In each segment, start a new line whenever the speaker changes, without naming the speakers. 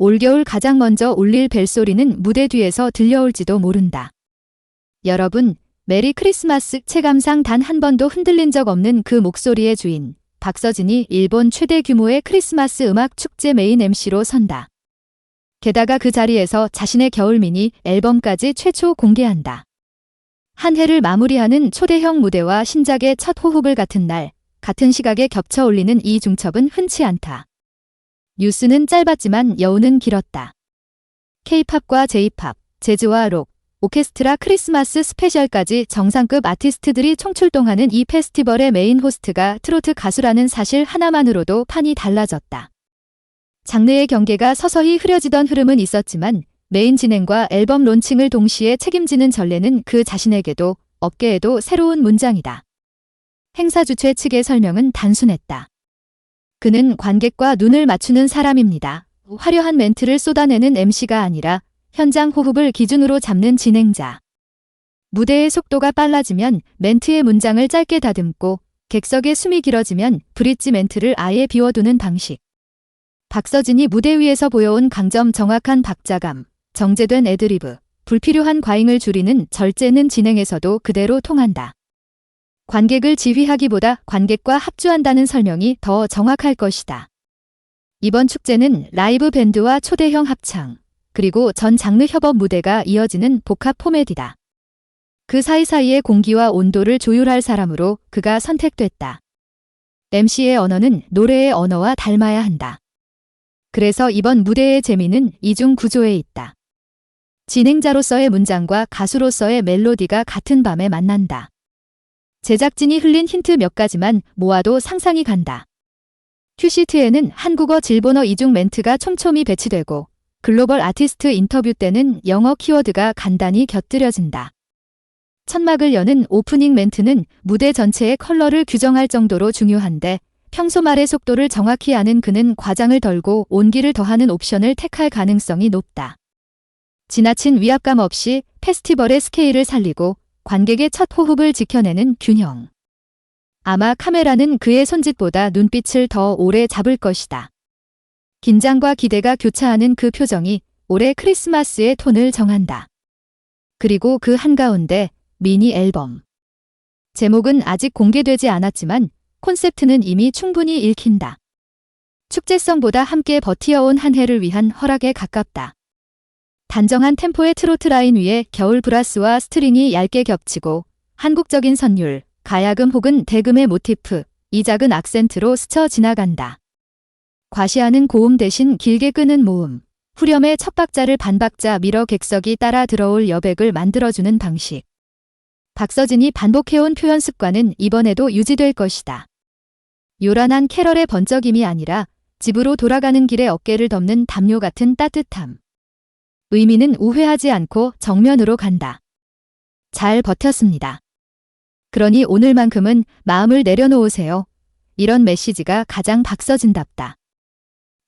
올겨울 가장 먼저 울릴 벨소리는 무대 뒤에서 들려올지도 모른다. 여러분, 메리 크리스마스 체감상 단 한 번도 흔들린 적 없는 그 목소리의 주인, 박서진이 일본 최대 규모의 크리스마스 음악 축제 메인 MC로 선다. 게다가 그 자리에서 자신의 겨울 미니 앨범까지 최초 공개한다. 한 해를 마무리하는 초대형 무대와 신작의 첫 호흡을 같은 날, 같은 시각에 겹쳐 올리는 이 중첩은 흔치 않다. 뉴스는 짧았지만 여운은 길었다. K-팝과 J-팝, 재즈와 록, 오케스트라 크리스마스 스페셜까지 정상급 아티스트들이 총출동하는 이 페스티벌의 메인 호스트가 트로트 가수라는 사실 하나만으로도 판이 달라졌다. 장르의 경계가 서서히 흐려지던 흐름은 있었지만 메인 진행과 앨범 론칭을 동시에 책임지는 전례는 그 자신에게도 업계에도 새로운 문장이다. 행사 주최 측의 설명은 단순했다. 그는 관객과 눈을 맞추는 사람입니다. 화려한 멘트를 쏟아내는 MC가 아니라 현장 호흡을 기준으로 잡는 진행자. 무대의 속도가 빨라지면 멘트의 문장을 짧게 다듬고 객석의 숨이 길어지면 브릿지 멘트를 아예 비워두는 방식. 박서진이 무대 위에서 보여온 강점 정확한 박자감, 정제된 애드리브, 불필요한 과잉을 줄이는 절제는 진행에서도 그대로 통한다. 관객을 지휘하기보다 관객과 합주한다는 설명이 더 정확할 것이다. 이번 축제는 라이브 밴드와 초대형 합창, 그리고 전 장르 협업 무대가 이어지는 복합 포맷이다. 그 사이사이의 공기와 온도를 조율할 사람으로 그가 선택됐다. MC의 언어는 노래의 언어와 닮아야 한다. 그래서 이번 무대의 재미는 이중 구조에 있다. 진행자로서의 문장과 가수로서의 멜로디가 같은 밤에 만난다. 제작진이 흘린 힌트 몇 가지만 모아도 상상이 간다. 큐시트에는 한국어 질본어 이중 멘트가 촘촘히 배치되고 글로벌 아티스트 인터뷰 때는 영어 키워드가 간단히 곁들여진다. 천막을 여는 오프닝 멘트는 무대 전체의 컬러를 규정할 정도로 중요한데 평소 말의 속도를 정확히 아는 그는 과장을 덜고 온기를 더하는 옵션을 택할 가능성이 높다. 지나친 위압감 없이 페스티벌의 스케일을 살리고 관객의 첫 호흡을 지켜내는 균형. 아마 카메라는 그의 손짓보다 눈빛을 더 오래 잡을 것이다. 긴장과 기대가 교차하는 그 표정이 올해 크리스마스의 톤을 정한다. 그리고 그 한가운데 미니 앨범. 제목은 아직 공개되지 않았지만 콘셉트는 이미 충분히 읽힌다. 축제성보다 함께 버티어온 한 해를 위한 허락에 가깝다. 단정한 템포의 트로트 라인 위에 겨울 브라스와 스트링이 얇게 겹치고 한국적인 선율, 가야금 혹은 대금의 모티프, 이 작은 악센트로 스쳐 지나간다. 과시하는 고음 대신 길게 끄는 모음, 후렴의 첫 박자를 반 박자 밀어 객석이 따라 들어올 여백을 만들어주는 방식. 박서진이 반복해온 표현 습관은 이번에도 유지될 것이다. 요란한 캐럴의 번쩍임이 아니라 집으로 돌아가는 길에 어깨를 덮는 담요 같은 따뜻함. 의미는 우회하지 않고 정면으로 간다. 잘 버텼습니다. 그러니 오늘만큼은 마음을 내려놓으세요. 이런 메시지가 가장 박서진답다.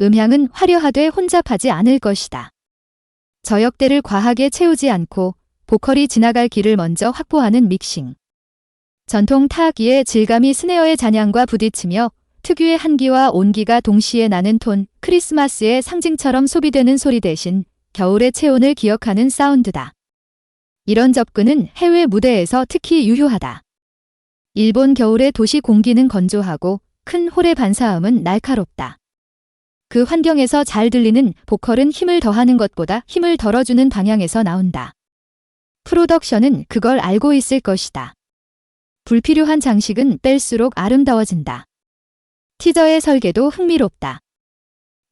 음향은 화려하되 혼잡하지 않을 것이다. 저역대를 과하게 채우지 않고 보컬이 지나갈 길을 먼저 확보하는 믹싱. 전통 타악기의 질감이 스네어의 잔향과 부딪히며 특유의 한기와 온기가 동시에 나는 톤, 크리스마스의 상징처럼 소비되는 소리 대신 겨울의 체온을 기억하는 사운드다. 이런 접근은 해외 무대에서 특히 유효하다. 일본 겨울의 도시 공기는 건조하고 큰 홀의 반사음은 날카롭다. 그 환경에서 잘 들리는 보컬은 힘을 더하는 것보다 힘을 덜어주는 방향에서 나온다. 프로덕션은 그걸 알고 있을 것이다. 불필요한 장식은 뺄수록 아름다워진다. 티저의 설계도 흥미롭다.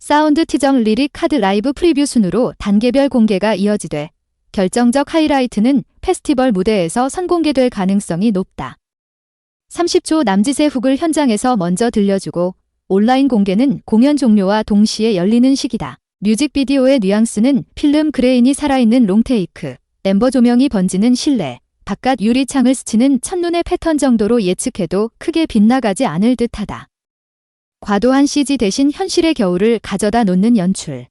사운드 티정 리릭 카드 라이브 프리뷰 순으로 단계별 공개가 이어지되 결정적 하이라이트는 페스티벌 무대에서 선공개될 가능성이 높다. 30초 남짓의 훅을 현장에서 먼저 들려주고 온라인 공개는 공연 종료와 동시에 열리는 시기다. 뮤직비디오의 뉘앙스는 필름 그레인이 살아있는 롱테이크, 엠버 조명이 번지는 실내, 바깥 유리창을 스치는 첫눈의 패턴 정도로 예측해도 크게 빗나가지 않을 듯하다. 과도한 CG 대신 현실의 겨울을 가져다 놓는 연출.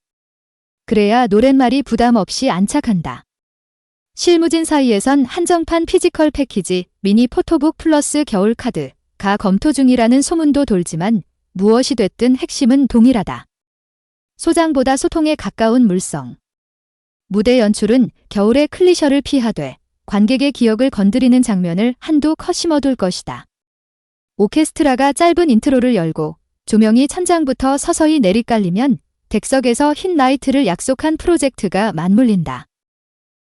그래야 노랫말이 부담 없이 안착한다. 실무진 사이에선 한정판 피지컬 패키지, 미니 포토북 플러스 겨울 카드가 검토 중이라는 소문도 돌지만 무엇이 됐든 핵심은 동일하다. 소장보다 소통에 가까운 물성. 무대 연출은 겨울의 클리셔를 피하되 관객의 기억을 건드리는 장면을 한두 컷 심어둘 것이다. 오케스트라가 짧은 인트로를 열고 조명이 천장부터 서서히 내리깔리면 덱석에서 흰 라이트를 약속한 프로젝트가 맞물린다.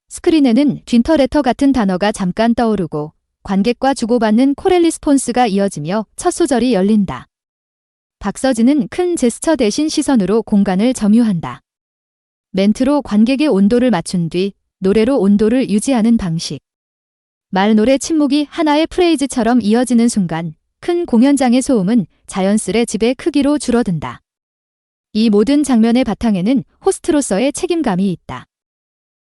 스크린에는 쥔터레터 같은 단어가 잠깐 떠오르고 관객과 주고받는 코렐 리스폰스가 이어지며 첫 소절이 열린다. 박서진은 큰 제스처 대신 시선으로 공간을 점유한다. 멘트로 관객의 온도를 맞춘 뒤 노래로 온도를 유지하는 방식. 말 노래 침묵이 하나의 프레이즈처럼 이어지는 순간 큰 공연장의 소음은 자연스레 집의 크기로 줄어든다. 이 모든 장면의 바탕에는 호스트로서의 책임감이 있다.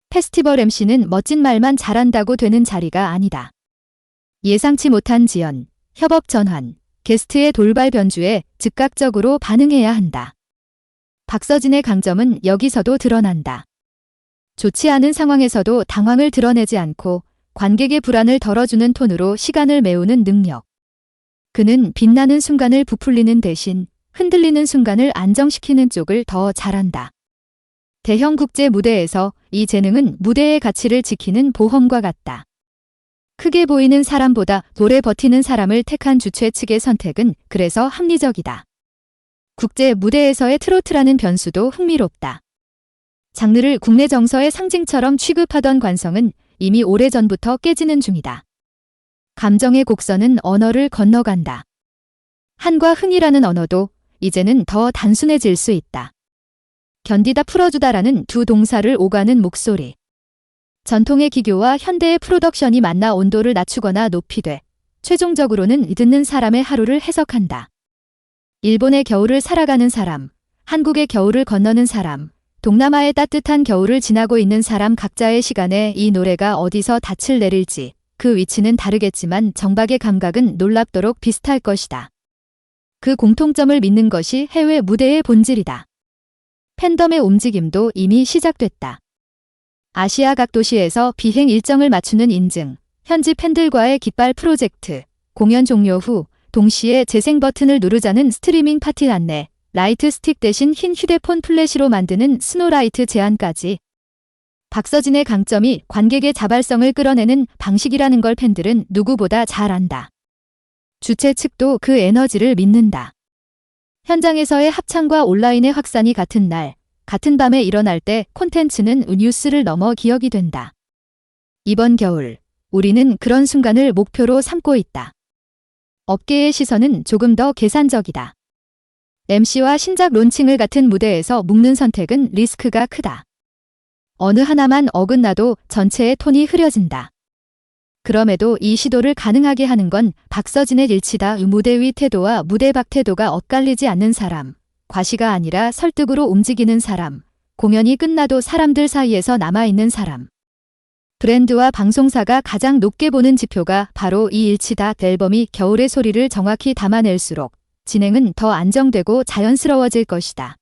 페스티벌 MC는 멋진 말만 잘한다고 되는 자리가 아니다. 예상치 못한 지연, 협업 전환, 게스트의 돌발 변주에 즉각적으로 반응해야 한다. 박서진의 강점은 여기서도 드러난다. 좋지 않은 상황에서도 당황을 드러내지 않고 관객의 불안을 덜어주는 톤으로 시간을 메우는 능력. 그는 빛나는 순간을 부풀리는 대신 흔들리는 순간을 안정시키는 쪽을 더 잘한다. 대형 국제 무대에서 이 재능은 무대의 가치를 지키는 보험과 같다. 크게 보이는 사람보다 오래 버티는 사람을 택한 주최 측의 선택은 그래서 합리적이다. 국제 무대에서의 트로트라는 변수도 흥미롭다. 장르를 국내 정서의 상징처럼 취급하던 관성은 이미 오래전부터 깨지는 중이다. 감정의 곡선은 언어를 건너간다. 한과 흥이라는 언어도 이제는 더 단순해질 수 있다. 견디다 풀어주다라는 두 동사를 오가는 목소리. 전통의 기교와 현대의 프로덕션이 만나 온도를 낮추거나 높이되 최종적으로는 듣는 사람의 하루를 해석한다. 일본의 겨울을 살아가는 사람, 한국의 겨울을 건너는 사람, 동남아의 따뜻한 겨울을 지나고 있는 사람 각자의 시간에 이 노래가 어디서 닻을 내릴지 그 위치는 다르겠지만 정박의 감각은 놀랍도록 비슷할 것이다. 그 공통점을 믿는 것이 해외 무대의 본질이다. 팬덤의 움직임도 이미 시작됐다. 아시아 각 도시에서 비행 일정을 맞추는 인증, 현지 팬들과의 깃발 프로젝트, 공연 종료 후 동시에 재생 버튼을 누르자는 스트리밍 파티 안내, 라이트 스틱 대신 흰 휴대폰 플래시로 만드는 스노라이트 제안까지. 박서진의 강점이 관객의 자발성을 끌어내는 방식이라는 걸 팬들은 누구보다 잘 안다. 주최 측도 그 에너지를 믿는다. 현장에서의 합창과 온라인의 확산이 같은 날, 같은 밤에 일어날 때 콘텐츠는 뉴스를 넘어 기억이 된다. 이번 겨울, 우리는 그런 순간을 목표로 삼고 있다. 업계의 시선은 조금 더 계산적이다. MC와 신작 론칭을 같은 무대에서 묶는 선택은 리스크가 크다. 어느 하나만 어긋나도 전체의 톤이 흐려진다. 그럼에도 이 시도를 가능하게 하는 건 박서진의 일치다. 무대 위 태도와 무대 밖 태도가 엇갈리지 않는 사람, 과시가 아니라 설득으로 움직이는 사람, 공연이 끝나도 사람들 사이에서 남아있는 사람. 브랜드와 방송사가 가장 높게 보는 지표가 바로 이 일치다. 앨범이 겨울의 소리를 정확히 담아낼수록 진행은 더 안정되고 자연스러워질 것이다.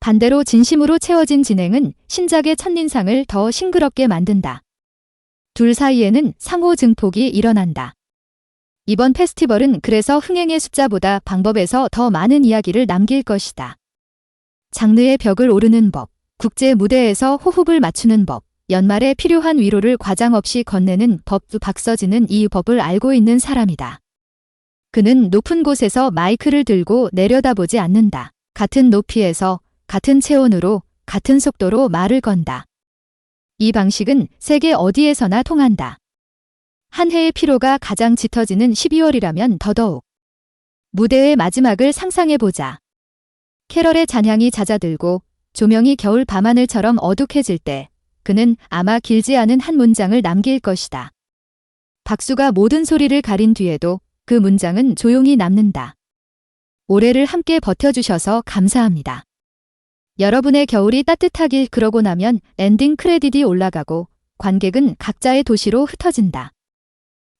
반대로 진심으로 채워진 진행은 신작의 첫인상을 더 싱그럽게 만든다. 둘 사이에는 상호 증폭이 일어난다. 이번 페스티벌은 그래서 흥행의 숫자보다 방법에서 더 많은 이야기를 남길 것이다. 장르의 벽을 오르는 법, 국제 무대에서 호흡을 맞추는 법, 연말에 필요한 위로를 과장 없이 건네는 법 박서진은 이 법을 알고 있는 사람이다. 그는 높은 곳에서 마이크를 들고 내려다보지 않는다. 같은 높이에서, 같은 체온으로, 같은 속도로 말을 건다. 이 방식은 세계 어디에서나 통한다. 한 해의 피로가 가장 짙어지는 12월이라면 더더욱. 무대의 마지막을 상상해보자. 캐럴의 잔향이 잦아들고 조명이 겨울 밤하늘처럼 어둑해질 때 그는 아마 길지 않은 한 문장을 남길 것이다. 박수가 모든 소리를 가린 뒤에도 그 문장은 조용히 남는다. 올해를 함께 버텨주셔서 감사합니다. 여러분의 겨울이 따뜻하길 그러고 나면 엔딩 크레딧이 올라가고 관객은 각자의 도시로 흩어진다.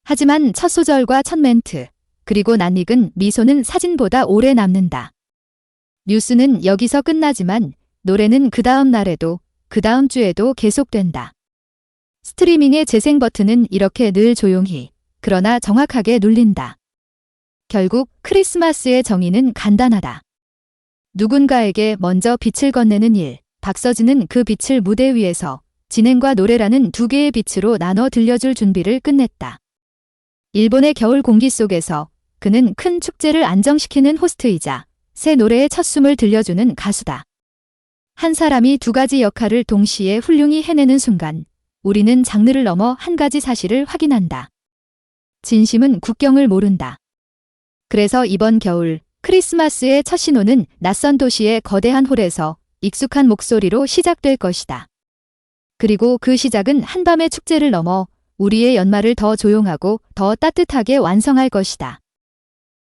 하지만 첫 소절과 첫 멘트, 그리고 낯익은 미소는 사진보다 오래 남는다. 뉴스는 여기서 끝나지만 노래는 그 다음 날에도 그 다음 주에도 계속된다. 스트리밍의 재생 버튼은 이렇게 늘 조용히, 그러나 정확하게 눌린다. 결국 크리스마스의 정의는 간단하다. 누군가에게 먼저 빛을 건네는 일. 박서진은 그 빛을 무대 위에서 진행과 노래라는 두 개의 빛으로 나눠 들려줄 준비를 끝냈다. 일본의 겨울 공기 속에서 그는 큰 축제를 안정시키는 호스트이자 새 노래의 첫 숨을 들려주는 가수다. 한 사람이 두 가지 역할을 동시에 훌륭히 해내는 순간 우리는 장르를 넘어 한 가지 사실을 확인한다. 진심은 국경을 모른다. 그래서 이번 겨울 크리스마스의 첫 신호는 낯선 도시의 거대한 홀에서 익숙한 목소리로 시작될 것이다. 그리고 그 시작은 한밤의 축제를 넘어 우리의 연말을 더 조용하고 더 따뜻하게 완성할 것이다.